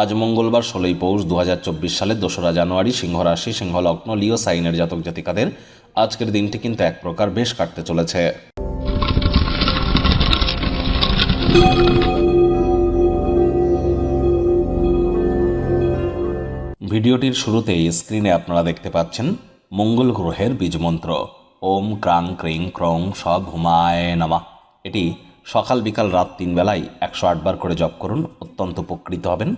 আজ মঙ্গলবার ষোলোই পৌষ দু সালের দোসরা জানুয়ারি সিংহ রাশি সিংহ লগ্ন লিও সাইনের জাতক জাতিকাদের আজকের দিনটি কিন্তু এক প্রকার বেশ কাটতে চলেছে। ভিডিওটির শুরুতেই স্ক্রিনে আপনারা দেখতে পাচ্ছেন মঙ্গল গ্রহের বীজমন্ত্র। ওম ক্রাং ক্রিং ক্রং সব হুমায় নামা। এটি সকাল বিকাল রাত তিন বেলায় একশো আটবার করে জব করুন, অত্যন্ত উপকৃত হবেন।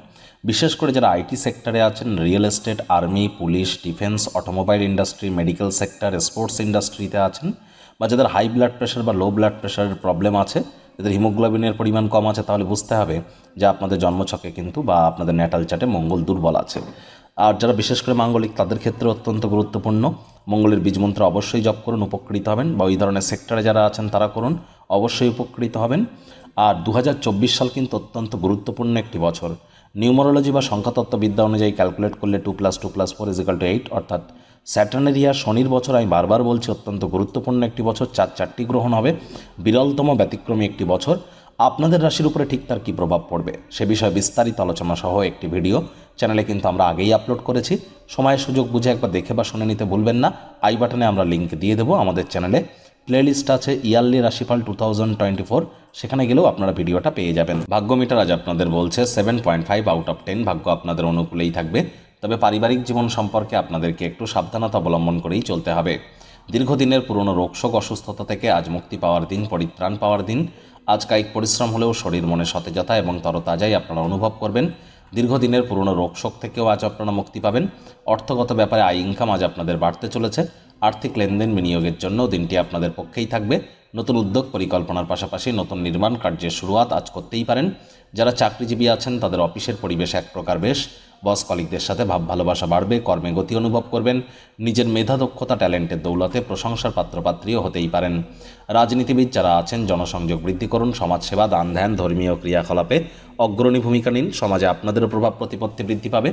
বিশেষ করে যারা আইটি সেক্টরে আছেন, real estate, army, police, defence, automobile industry, medical sector, sports ইন্ডাস্ট্রিতে আছেন বা যাদের হাই ব্লাড প্রেশার বা লো ব্লাড প্রেশারের প্রবলেম আছে, যাদের হিমোগ্লোবিনের পরিমাণ কম আছে, তাহলে বুঝতে হবে যে আপনাদের জন্মছকে কিন্তু বা আপনাদের ন্যাটাল চার্টে মঙ্গল দুর্বল আছে। আর যারা বিশেষ করে মাঙ্গলিক, তাদের ক্ষেত্রে অত্যন্ত গুরুত্বপূর্ণ। মঙ্গলের বীজমন্ত্র অবশ্যই জপ করুন, উপকৃত হবেন বা ওই ধরনের সেক্টরে যারা আছেন তারা করুন, অবশ্যই উপকৃত হবেন। আর দু হাজার চব্বিশ সাল কিন্তু অত্যন্ত গুরুত্বপূর্ণ একটি বছর। নিউমোরোলজি বা সংখ্যাতত্ত্ববিদ্যা অনুযায়ী ক্যালকুলেট করলে two plus two plus four is equal to eight, অর্থাৎ স্যাটার্নেরিয়া শনির বছর, আমি বারবার বলছি, অত্যন্ত গুরুত্বপূর্ণ একটি বছর। চার চারটি গ্রহণ হবে। বিরলতম ব্যতিক্রমী একটি বছর। আপনাদের রাশির উপরে ঠিক তার কী প্রভাব পড়বে? সে বিষয়ে বিস্তারিত আলোচনা সহ একটি ভিডিও। চ্যানেলে কিন্তু আমরা আগেই আপলোড করেছি। সময় সুযোগ বুঝে একবার দেখে বা শুনে নিতে ভুলবেন না। আই বাটনে আমরা লিঙ্ক দিয়ে দেবো আমাদের চ্যানেলে। প্লেলিস্ট আছে ইয়ারলি রাশিফল টু থাউজেন্ড টোয়েন্টি ফোর। সেখানে গেলেও আপনারা ভিডিওটা পেয়ে যাবেন। ভাগ্য মিটার আজ আপনাদের বলছে seven point five out of ten ভাগ্য আপনাদের অনুকূলেই থাকবে। তবে পারিবারিক জীবন সম্পর্কে আপনাদেরকে একটু সাবধানতা অবলম্বন করেই চলতে হবে। দীর্ঘদিনের পুরনো রোগশোক অসুস্থতা থেকে আজ মুক্তি পাওয়ার দিন, পরিত্রাণ পাওয়ার দিন। আজ কায়িক পরিশ্রম হলেও শরীর মনে সতেজতা এবং তরতাজাই আপনারা অনুভব করবেন। দীর্ঘদিনের পুরনো রোগশোক থেকেও আজ আপনারা মুক্তি পাবেন। অর্থগত ব্যাপারে আয় ইনকাম আজ আপনাদের বাড়তে চলেছে। আর্থিক লেনদেন বিনিয়োগের জন্য দিনটি আপনাদের পক্ষেই থাকবে। নতুন উদ্যোগ পরিকল্পনার পাশাপাশি নতুন নির্মাণ কার্যের শুরুয়াত আজ করতেই পারেন। যারা চাকরিজীবী আছেন, তাদের অফিসের পরিবেশ এক প্রকার বেশ। বস কলিকদের সাথে ভাব ভালোবাসা বাড়বে, কর্মে গতি অনুভব করবেন। নিজের মেধা, দক্ষতা, ট্যালেন্টের দৌলতে প্রশংসার পাত্রপাত্রীও হতেই পারেন। রাজনীতিবিদ যারা আছেন, জনসংযোগ বৃদ্ধি করুন, সমাজসেবা, দান ধ্যান, ধর্মীয় ক্রিয়াকলাপে অগ্রণী ভূমিকা নিন। সমাজে আপনাদেরও প্রভাব প্রতিপত্তি বৃদ্ধি পাবে।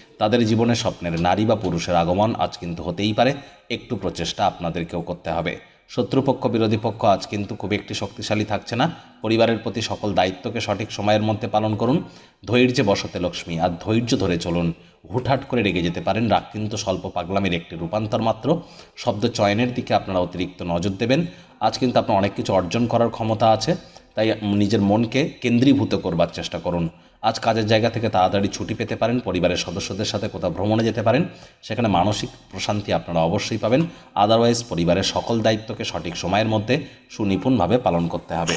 তাদের জীবনে স্বপ্নের নারী বা পুরুষের আগমন আজ কিন্তু হতেই পারে। একটু প্রচেষ্টা আপনাদেরকেও করতে হবে। শত্রুপক্ষ, বিরোধী পক্ষ আজ কিন্তু খুব একটি শক্তিশালী থাকছে না। পরিবারের প্রতি সকল দায়িত্বকে সঠিক সময়ের মধ্যে পালন করুন। ধৈর্যে বসতে লক্ষ্মী, আর ধৈর্য ধরে চলুন। হুটহাট করে রেগে যেতে পারেন, রাগ কিন্তু স্বল্প পাগলামের একটি রূপান্তর মাত্র। শব্দ চয়নের দিকে আপনারা অতিরিক্ত নজর দেবেন। আজ কিন্তু আপনার অনেক কিছু অর্জন করার ক্ষমতা আছে। তাই নিজের মনকে কেন্দ্রীভূত করবার চেষ্টা করুন। আজ কাজের জায়গা থেকে তাড়াতাড়ি ছুটি পেতে পারেন, পরিবারের সদস্যদের সাথে কোথাও ভ্রমণে যেতে পারেন, সেখানে মানসিক প্রশান্তি আপনারা অবশ্যই পাবেন। আদারওয়াইজ পরিবারের সকল দায়িত্বকে সঠিক সময়ের মধ্যে সুনিপুণভাবে পালন করতে হবে।